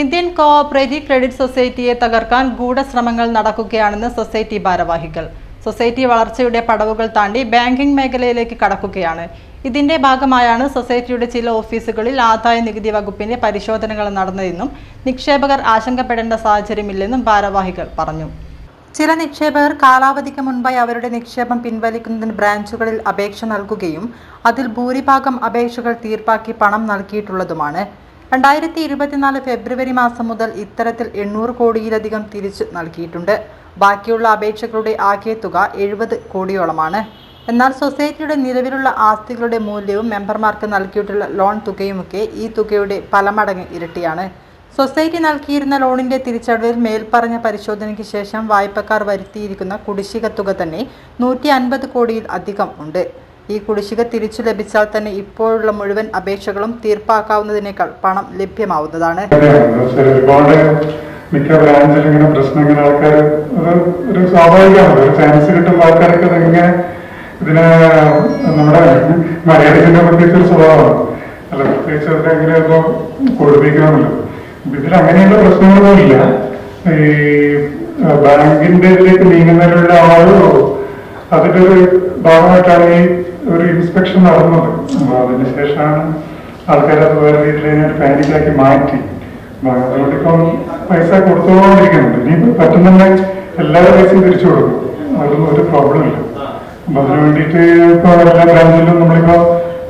Indian cooperative credit സൊസൈറ്റിയെ തകർക്കാൻ ഗൂഢശ്രമങ്ങൾ നടക്കുകയാണെന്ന് society ഭാരവാഹികൾ. സൊസൈറ്റി വളർച്ചയുടെ പടവുകൾ താണ്ടി ബാങ്കിംഗ് മേഖലയിലേക്ക് കടക്കുകയാണ്. ഇതിന്റെ ഭാഗമായാണ് സൊസൈറ്റിയുടെ ചില ഓഫീസുകളിൽ ആദായ നികുതി വകുപ്പിന്റെ പരിശോധനകൾ നടന്നതെന്നും നിക്ഷേപകർ ആശങ്കപ്പെടേണ്ട സാഹചര്യമില്ലെന്നും ഭാരവാഹികൾ പറഞ്ഞു. ചില നിക്ഷേപകർ കാലാവധിക്ക് മുൻപായി അവരുടെ നിക്ഷേപം പിൻവലിക്കുന്നതിന് ബ്രാഞ്ചുകളിൽ അപേക്ഷ നൽകുകയും അതിൽ ഭൂരിഭാഗം അപേക്ഷകൾ തീർപ്പാക്കി പണം നൽകിയിട്ടുള്ളതുമാണ്. രണ്ടായിരത്തി ഇരുപത്തിനാല് ഫെബ്രുവരി മാസം മുതൽ ഇത്തരത്തിൽ എണ്ണൂറ് കോടിയിലധികം തിരിച്ചു നൽകിയിട്ടുണ്ട്. ബാക്കിയുള്ള അപേക്ഷകളുടെ ആകെ തുക എഴുപത് കോടിയോളമാണ്. എന്നാൽ സൊസൈറ്റിയുടെ നിലവിലുള്ള ആസ്തികളുടെ മൂല്യവും മെമ്പർമാർക്ക് നൽകിയിട്ടുള്ള ലോൺ തുകയുമൊക്കെ ഈ തുകയുടെ പല മടങ്ങ് ഇരട്ടിയാണ്. സൊസൈറ്റി നൽകിയിരുന്ന ലോണിന്റെ തിരിച്ചടവിൽ മേൽപ്പറഞ്ഞ പരിശോധനയ്ക്ക് ശേഷം വായ്പക്കാർ വരുത്തിയിരിക്കുന്ന കുടിശ്ശിക തുക തന്നെ നൂറ്റി അൻപത് കോടിയിൽ അധികം ഉണ്ട്. ഈ കുടിശ്ശിക തിരിച്ചു ലഭിച്ചാൽ തന്നെ ഇപ്പോഴുള്ള മുഴുവൻ അപേക്ഷകളും തീർപ്പാക്കാവുന്നതിനേക്കാൾ പണം ലഭ്യമാവുന്നതാണ്. മിക്ക ബ്രാഞ്ചിൽ ഇങ്ങനെ പ്രശ്നം ഇങ്ങനെ ആൾക്കാർ ഒരു സ്വാഭാവികമാണ്. ഒരു ചാൻസ് കിട്ടുമ്പോൾ ആൾക്കാർക്ക് അതെങ്ങനെ ഇതിനെ നമ്മുടെ മലയാളത്തിന്റെ പ്രത്യേകിച്ച് ഒരു സ്വഭാവമാണ്. അല്ല പ്രത്യേകിച്ച് അതിനെങ്ങനെ ഒന്ന് കൊടുപ്പിക്കണമല്ലോ അപ്പൊ ഇതിൽ അങ്ങനെയുള്ള പ്രശ്നങ്ങളൊന്നുമില്ല. ഈ ബാങ്കിന്റെ ഇതിലേക്ക് നീങ്ങുന്നതിലുള്ള ആ അതിന്റെ ഒരു ഭാഗമായിട്ടാണ് ഈ ഒരു ഇൻസ്പെക്ഷൻ നടന്നത്. അപ്പൊ അതിന് ശേഷമാണ് ആൾക്കാരത് വേറെ അതിനൊരു പാനിക്കാക്കി മാറ്റി. അതുകൊണ്ട് ഇപ്പം പൈസ കൊടുത്തുകൊണ്ടിരിക്കുന്നുണ്ട് ഇനി പറ്റുന്ന എല്ലാ പൈസയും തിരിച്ചു കൊടുക്കും. അതൊന്നും ഒരു പ്രോബ്ലം ഇല്ല. അപ്പൊ അതിന് വേണ്ടിയിട്ട് ഇപ്പൊ എല്ലാ ബ്രാഞ്ചിലും നമ്മളിപ്പോ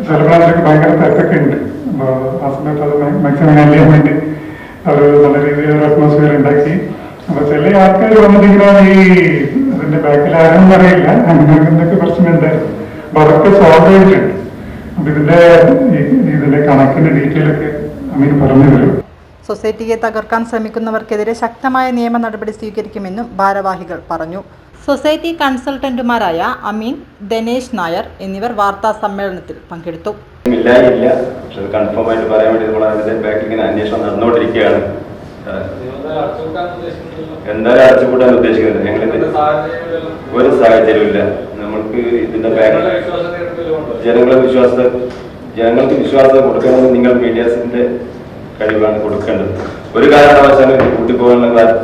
ചില ബ്രാഞ്ചിലൊക്കെ ഭയങ്കര തിരക്കൊക്കെ ഉണ്ട്. ആ സമയത്ത് അത് മാക്സിമം ഹാൻഡിൽ ചെയ്യാൻ വേണ്ടി അവർ നല്ല രീതിയിൽ ഒരു അറ്റ്മോസ്ഫിയർ ഉണ്ടാക്കി. അപ്പൊ ചില ആൾക്കാർ വന്നിട്ടിങ്ങനെ ഈ അതിന്റെ ബാക്കിൽ ആരും അറിയില്ല അങ്ങനെ എന്തൊക്കെ പ്രശ്നമുണ്ടായിരുന്നു? അപ്പൊ അതൊക്കെ സോൾവ് ചെയ്തിട്ടുണ്ട് അപ്പൊ ഇതിന്റെ ഇതിന്റെ കണക്കിന്റെ ഡീറ്റെയിൽ ഒക്കെ അമീൻ പറഞ്ഞു തരും. സൊസൈറ്റിയെ തകർക്കാൻ ശ്രമിക്കുന്നവർക്കെതിരെ ശക്തമായ നിയമ നടപടി സ്വീകരിക്കുമെന്നും ഭാരവാഹികൾ പറഞ്ഞു. സൊസൈറ്റി കൺസൾട്ടന്റുമാരായ അമീൻ ദനേശ് നായർ എന്നിവർ വാർത്താ സമ്മേളനത്തിൽ പങ്കെടുത്തു. ഇല്ല പക്ഷെ കൺഫേം ആയിട്ട് പറയാൻ വേണ്ടി നമ്മൾ അതിന്റെ ബാക്കിൽ ഇങ്ങനെ അന്വേഷണം നടന്നുകൊണ്ടിരിക്കുകയാണ്. എന്തായാലും അടച്ചുപൂട്ടാൻ ഉദ്ദേശിക്കുന്നില്ല ഞങ്ങളിത് ഒരു സാഹചര്യമില്ല നമ്മൾക്ക് ഇതിന്റെ ബാക്ക് ജനങ്ങളെ വിശ്വാസ ജനങ്ങൾക്ക് വിശ്വാസം കൊടുക്കണമെന്ന് നിങ്ങൾ മീഡിയസിന്റെ കഴിവാണ് കൊടുക്കേണ്ടത്. ഒരു കാരണവശാലും ഇത് കൂട്ടിപ്പോകാനുള്ള കാര്യം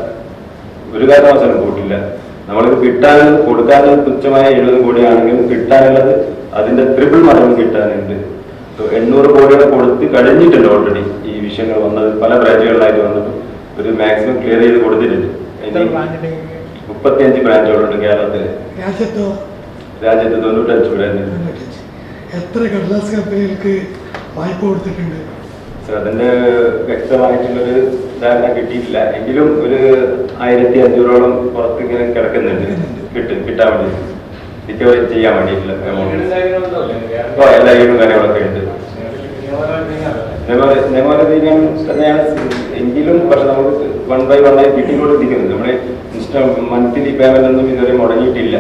ഒരു കാരണവശാലും കൂട്ടില്ല. നമ്മൾക്ക് കിട്ടാൻ കൊടുക്കാനുള്ളത് തുച്ഛമായ എഴുപത് കോടിയാണെങ്കിലും കിട്ടാനുള്ളത് അതിന്റെ ത്രിപിൾ മടങ്ങ് കിട്ടാനുണ്ട്. എണ്ണൂറ് കോടിയുടെ കൊടുത്ത് കഴിഞ്ഞിട്ടുണ്ട് ഓൾറെഡി ഈ വിഷയങ്ങൾ വന്നത്. പല ബ്രാഞ്ചുകളിലായിട്ട് വന്നത് ഒരു മാക്സിമം ക്ലിയർ ചെയ്ത് കൊടുത്തിട്ടുണ്ട്. മുപ്പത്തിയഞ്ച് ബ്രാഞ്ചുകളുണ്ട് കേരളത്തിൽ. രാജ്യത്തോ? രാജ്യത്ത് തൊണ്ണൂറ്റഞ്ച് ബ്രാഞ്ച് എത്ര കടലാസ് കമ്പനികൾക്ക് വായ്പ കൊടുത്തിട്ടുണ്ട്? അതിന്റെ വ്യക്തമായിട്ടുള്ളൊരു ധാരണ കിട്ടിയിട്ടില്ല. എങ്കിലും ഒരു ആയിരത്തി അഞ്ഞൂറോളം പുറത്ത് ഇങ്ങനെ കിടക്കുന്നുണ്ട്. കിട്ടും കിട്ടാൻ വേണ്ടി. റിക്കവറി ചെയ്യാൻ വേണ്ടിയിട്ടുള്ള എമൗണ്ട് ഓ എല്ലാ ഈടും കാര്യങ്ങളൊക്കെ ഉണ്ട്. നിയമ- നിയമലംഘനം തന്നെയാണ്. എങ്കിലും പക്ഷെ നമുക്ക് വൺ ബൈ വൺ ആയി കിട്ടിക്കൊണ്ടിരിക്കുന്നത്. നമ്മുടെ ഇൻസ്റ്റ മന്ത്ലി പേയ്മെന്റ് ഒന്നും ഇതുവരെ മുടങ്ങിയിട്ടില്ല.